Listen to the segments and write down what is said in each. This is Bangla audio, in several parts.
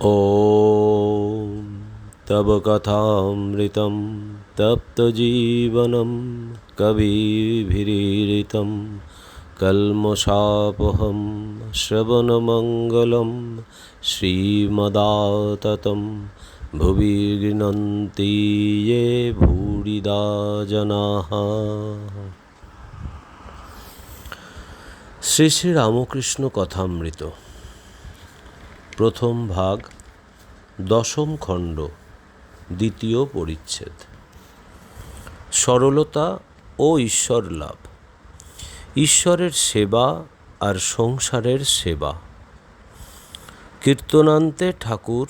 ॐ तव कथामृतं तप्तजीवनं कविभिरीरितं कल्मषापहं श्रवणमङ्गलं श्रीमदाततं भुवि गृह्णन्ति ये भूरिदा जनाः শ্রী শ্রী রামকৃষ্ণ কথামৃত প্রথম ভাগ, দশম খণ্ড, দ্বিতীয় পরিচ্ছেদ। সরলতা ও ঈশ্বর লাভ। ঈশ্বরের সেবা আর সংসারের সেবা। কীর্তনান্তে ঠাকুর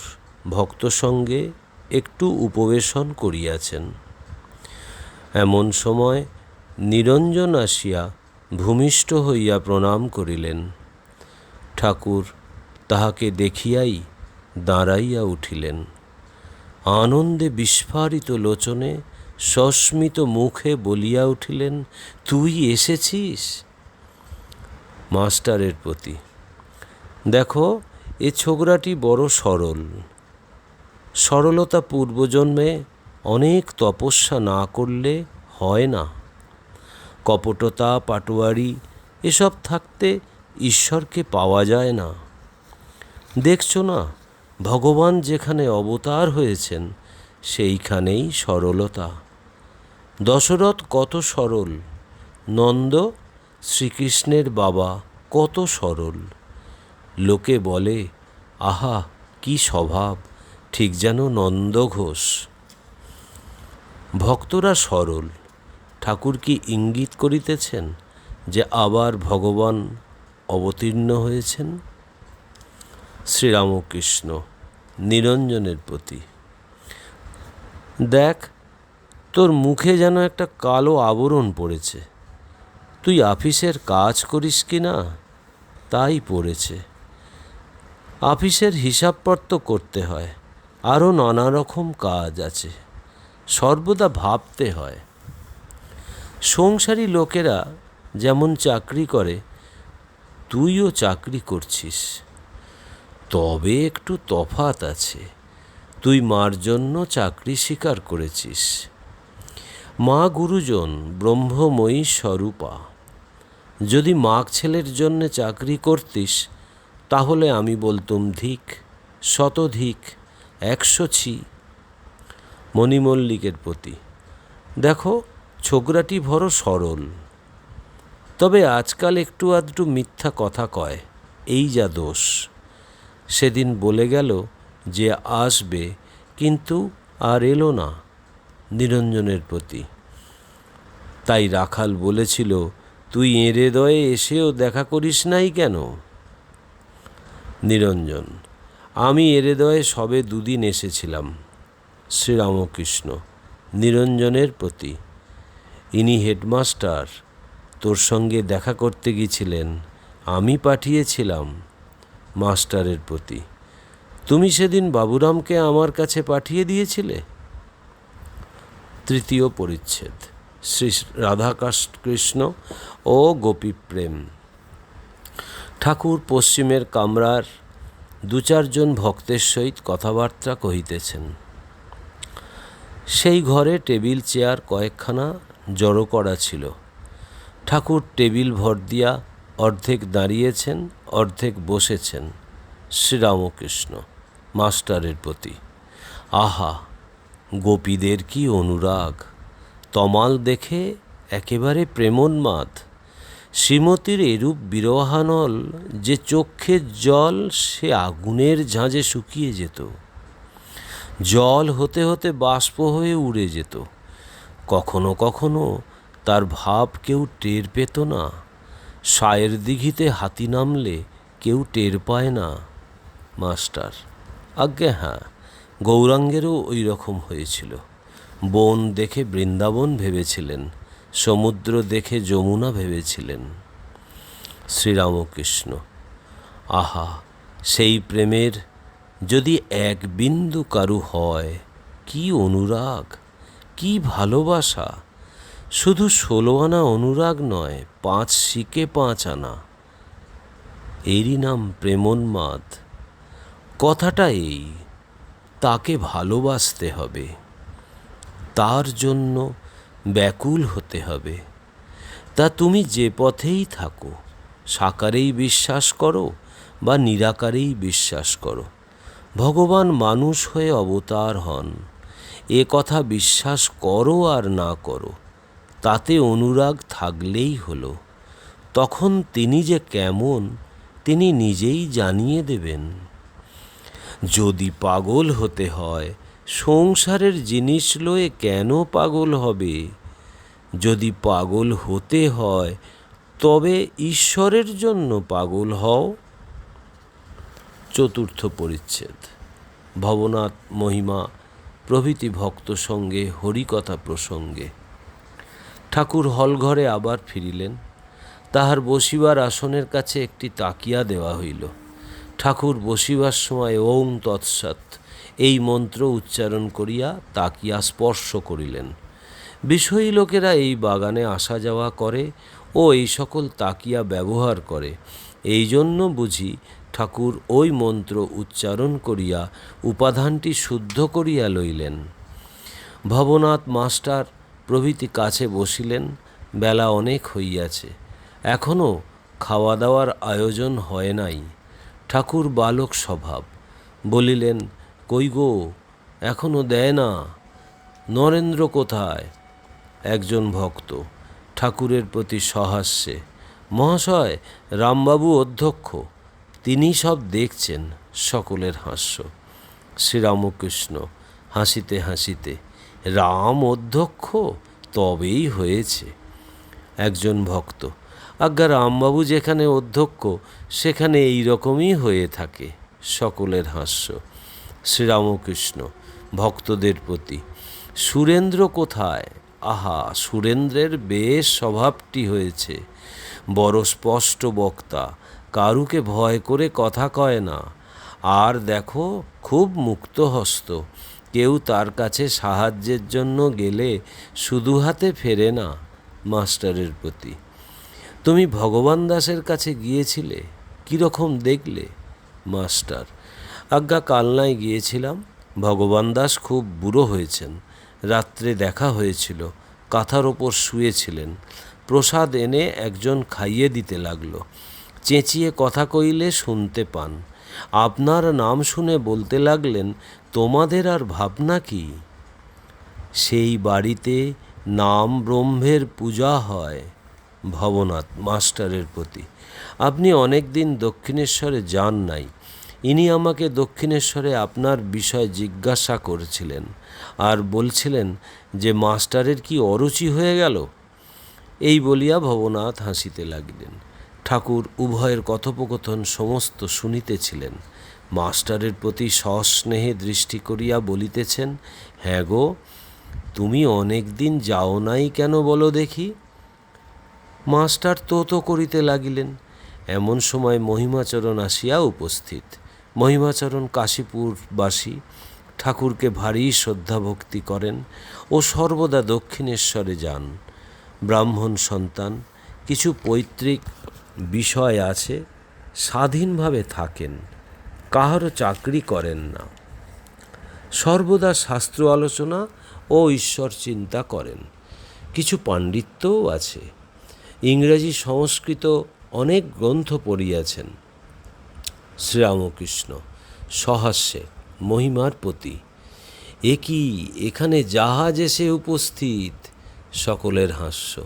ভক্ত সঙ্গে একটু উপবেশন করিয়াছেন। এমন সময় নিরঞ্জন আসিয়া ভূমিষ্ঠ হইয়া প্রণাম করিলেন। ঠাকুর তাহাকে দেখিয়াই দাঁড়াইয়া উঠিলেন। আনন্দে বিস্ফারিত লোচনে সস্মিত মুখে বলিয়া উঠিলেন, তুই এসেছিস? মাস্টারের প্রতি, দেখো, এ ছোকরাটি বড় সরল। সরলতা পূর্বজন্মে অনেক তপস্যা না করলে হয় না। কপটতা, পাটোয়ারি, এসব থাকতে ঈশ্বরকে পাওয়া যায় না। দেখছ না? ভগবান যেখানে অবতার হয়েছেন, সেইখানেই সরলতা। দশরথ কত সরল, নন্দ শ্রীকৃষ্ণের বাবা কত সরল। লোকে বলে, আহা, কি স্বভাব, ঠিক যেন নন্দ ঘোষ। ভক্তরা সরল, ঠাকুর কি ইঙ্গিত করিতেছেন যে আবার ভগবান অবতীর্ণ হয়েছেন? শ্রীরামকৃষ্ণ নিরঞ্জনের প্রতি। দেখ, তোর মুখে যেন একটা কালো আবরণ পড়েছে। তুই আফিসের কাজ করিস কি না? তাই পড়েছে। আফিসের হিসাবপত্র করতে হয় আরও নানা রকম কাজ আছে, সর্বদা ভাবতে হয়। সংসারী লোকেরা যেমন চাকরি করে, তুইও চাকরি করছিস। তবে একটু তফাত আছে। তুই মার জন্য চাকরি স্বীকার করেছিস। মা গুরুজন ব্রহ্মময়ী স্বরূপা, যদি মাগ ছেলের জন্যে চাকরি করতিস, তাহলে আমি বলতুম ধিক, শতধিক, একশো ছি। মণিমল্লিকের প্রতি, দেখো ছোকরাটি বড় সরল। তবে আজকাল একটু আধটু মিথ্যা কথা কয়, এই যা দোষ। সেদিন বলে গেল যে আসবে, কিন্তু আর এলো না নিরঞ্জনের প্রতি। তাই রাখাল বলেছিল, তুই এঁড়ে দয়ে এসেও দেখা করিস নাই কেন? নিরঞ্জন, আমি এরেদয়ে সবে দুদিন এসেছিলাম শ্রীরামকৃষ্ণ নিরঞ্জনের প্রতি। ইনি হেডমাস্টার, তোর সঙ্গে দেখা করতে গিয়েছিলেন, আমি পাঠিয়েছিলাম মাস্টারের প্রতি। তুমি সেদিন বাবুরামকে আমার কাছে পাঠিয়ে দিয়েছিলে? তৃতীয় পরিচ্ছেদ। শ্রী রাধাকৃষ্ণ ও গোপীপ্রেম। ঠাকুর পশ্চিমের কামরার দু চারজন ভক্তের সহিত কথাবার্তা কহিতেছেন। সেই ঘরে টেবিল, চেয়ার কয়েকখানা জড়ো করা ছিল। ঠাকুর টেবিল ভর দিয়া অর্ধেক দাঁড়িয়েছেন অর্ধেক বসেছেন শ্রীরামকৃষ্ণ মাস্টারের প্রতি। আহা, গোপীদের কি অনুরাগ! তমাল দেখে একেবারে প্রেমোন্মাদ। শ্রীমতীর এরূপ বিরহানল যে চক্ষের জল সে আগুনের ঝাঁঝে শুকিয়ে যেত। জল হতে হতে বাষ্প হয়ে উড়ে যেত। কখনো কখনো তার ভাব কেউ টের পেত না। সায়ের দিঘিতে হাতি নামলে কেউ টের পায় না, মাস্টার। আজ্ঞে হ্যাঁ গৌরাঙ্গেরও ওই রকম হয়েছিল। বন দেখে বৃন্দাবন ভেবেছিলেন, সমুদ্র দেখে যমুনা ভেবেছিলেন। শ্রীরামকৃষ্ণ, আহা, সেই প্রেমের যদি এক বিন্দু কারু হয়, কি অনুরাগ, কি ভালোবাসা! শুধু ষোলো আনা অনুরাগ নয়, পাঁচ শিকে পাঁচ আনা। এরই নাম প্রেমোন্মাদ। কথাটা এই, তাকে ভালোবাসতে হবে। তার জন্য ব্যাকুল হতে হবে। তা তুমি যে পথেই থাকো, সাকারেই বিশ্বাস করো বা নিরাকারেই বিশ্বাস করো। ভগবান মানুষ হয়ে অবতার হন। এ কথা বিশ্বাস করো আর না করো। তাতে অনুরাগ থাকলেই হলো। তখন তিনি যে কেমন, তিনি নিজেই জানিয়ে দেবেন। যদি পাগল হতে হয়, সংসারের জিনিস লয়ে কেন পাগল হবে? যদি পাগল হতে হয়, তবে ঈশ্বরের জন্য পাগল হও। চতুর্থ পরিচ্ছেদ। ভবনাথ মহিমা প্রভৃতি ভক্ত সঙ্গে হরিকথা প্রসঙ্গে। ঠাকুর হলঘরে আবার ফিরিলেন। তাহার বসিবার আসনের কাছে একটি তাকিয়া দেওয়া হইল। ঠাকুর বসিবার সময় ওং তৎসৎ, এই মন্ত্র উচ্চারণ করিয়া তাকিয়া স্পর্শ করিলেন। বিষয়ী লোকেরা এই বাগানে আসা যাওয়া করে ও এই সকল তাকিয়া ব্যবহার করে। এই জন্য বুঝি ঠাকুর ওই মন্ত্র উচ্চারণ করিয়া উপাদানটি শুদ্ধ করিয়া লইলেন। ভবনাথ মাস্টার প্রভৃতি কাছে বসিলেন, বেলা অনেক হইয়াছে। এখনও খাওয়া দাওয়ার আয়োজন হয় নাই, ঠাকুর বালক স্বভাব। বলিলেন, কই গো এখনও দেয় না, নরেন্দ্র কোথায়? একজন ভক্ত, ঠাকুরের প্রতি সহাস্যে, মহাশয়, রামবাবু অধ্যক্ষ, তিনি সব দেখছেন সকলের হাস্য। শ্রীরামকৃষ্ণ হাসিতে হাসিতে রাম অধ্যক্ষ, তবেই হয়েছে। একজন ভক্ত, আজ্ঞা রামবাবু যেখানে অধ্যক্ষ, সেখানে এই রকমই হয়ে থাকে সকলের হাস্য। শ্রীরামকৃষ্ণ, ভক্তদের প্রতি, সুরেন্দ্র কোথায়? আহা, সুরেন্দ্রের বেশ স্বভাবটি হয়েছে। বড় স্পষ্ট বক্তা, কারুকে ভয় করে কথা কয় না। আর দেখো, খুব মুক্তহস্ত কেউ তার কাছে সাহায্যের জন্য গেলে শুধু হাতে ফেরে না, মাস্টারের প্রতি। তুমি ভগবান দাসের কাছে গিয়েছিলে? কীরকম দেখলে, মাস্টার? আজ্ঞা, কালনায় গিয়েছিলাম। ভগবান দাস খুব বুড়ো হয়েছেন। রাত্রে দেখা হয়েছিল। কাঁথার ওপর শুয়েছিলেন। প্রসাদ এনে একজন খাইয়ে দিতে লাগল। চেঁচিয়ে কথা কইলে শুনতে পান। আপনার নাম শুনে বলতে লাগলেন, তোমাদের আর ভাবনা কি? সেই বাড়িতে নাম ব্রহ্মের পূজা হয়, ভবনাথ মাস্টারের প্রতি। আপনি অনেক দিন দক্ষিণেশ্বরে যান নাই। ইনি আমাকে দক্ষিণেশ্বরে আপনার বিষয় জিজ্ঞাসা করেছিলেন আর বলছিলেন যে মাস্টারের কি অরুচি হয়ে গেল? এই বলিয়া ভবনাথ হাসিতে লাগিলেন। ঠাকুর উভয়ের কথোপকথন সমস্ত শুনিতেছিলেন। মাস্টারের প্রতি সস্নেহে দৃষ্টি করিয়া বলিতেছেন হ্যাঁ গো, তুমি অনেক দিন যাও নাই কেন বলো দেখি? মাস্টার তো তো করিতে লাগিলেন। এমন সময় মহিমাচরণ আসিয়া উপস্থিত। মহিমাচরণ কাশীপুরবাসী ঠাকুরকে ভারী শ্রদ্ধা ভক্তি করেন ও সর্বদা দক্ষিণেশ্বরে যান। ব্রাহ্মণ সন্তান, কিছু পৈতৃক বিষয় আছে, স্বাধীনভাবে থাকেন, কাহারও চাকরি করেন না। সর্বদা শাস্ত্র আলোচনা ও ঈশ্বর চিন্তা করেন। কিছু পাণ্ডিত্যও আছে। ইংরেজি সংস্কৃত অনেক গ্রন্থ পড়িয়াছেন। শ্রীরামকৃষ্ণ, সহাস্যে, মহিমার প্রতি। এ এখানে জাহাজ এসে উপস্থিত, সকলের হাস্য।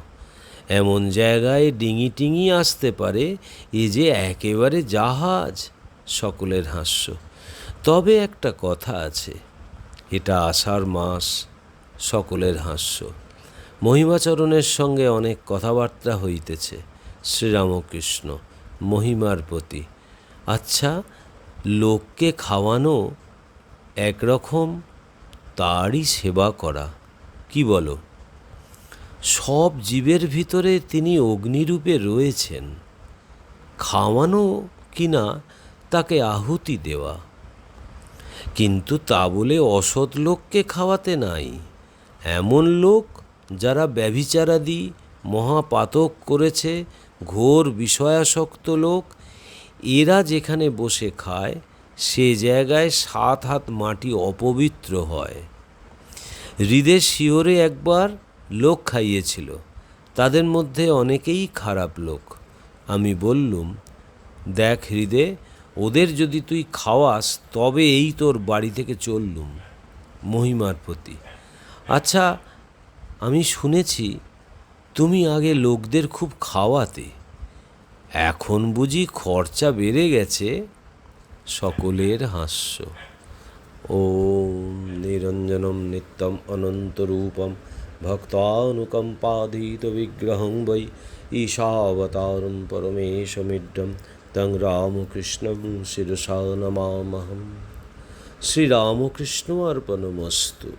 এমন জায়গায় ডিঙি টিঙি আসতে পারে, এ যে একেবারে জাহাজ, সকলের হাস্য। তবে একটা কথা আছে, এটা আষাঢ় মাস, সকলের হাস্য। মহিমাচরণের সঙ্গে অনেক কথাবার্তা হইতেছে, শ্রীরামকৃষ্ণ, মহিমার প্রতি। আচ্ছা লোককে খাওয়ানো একরকম, তারই সেবা করা, কি বলো? সব জীবের ভিতরে তিনি অগ্নিরূপে রয়েছেন। খাওয়ানো কিনা তাকে আহুতি দেওয়া। কিন্তু তা বলে অসৎ লোককে খাওয়াতে নাই। এমন লোক যারা ব্যভিচারাদি, মহাপাতক করেছে, ঘোর বিষয়াসক্ত লোক, এরা যেখানে বসে খায়, সে জায়গায় সাত হাত মাটি অপবিত্র হয়। হৃদে শিওরে একবার লোক খাইয়েছিল। তাদের মধ্যে অনেকেই খারাপ লোক। আমি বললুম, দেখ হৃদে, ওদের যদি তুই খাওয়াস, তবে এই তোর বাড়ি থেকে চললুম। মহিমার প্রতি। আচ্ছা আমি শুনেছি, তুমি আগে লোকদের খুব খাওয়াতে। এখন বুঝি খরচা বেড়ে গেছে? সকলের হাস্য। ওম নিরঞ্জনম নিত্যম অনন্তরূপম ভক্তানুকম্পাধীত বিগ্রহং বৈ ঈশাবতারম পরমেশমিড্ডম তং রামকৃষ্ণং শিরসা নমামহম শ্রীরামকৃষ্ণ অর্পণমস্তু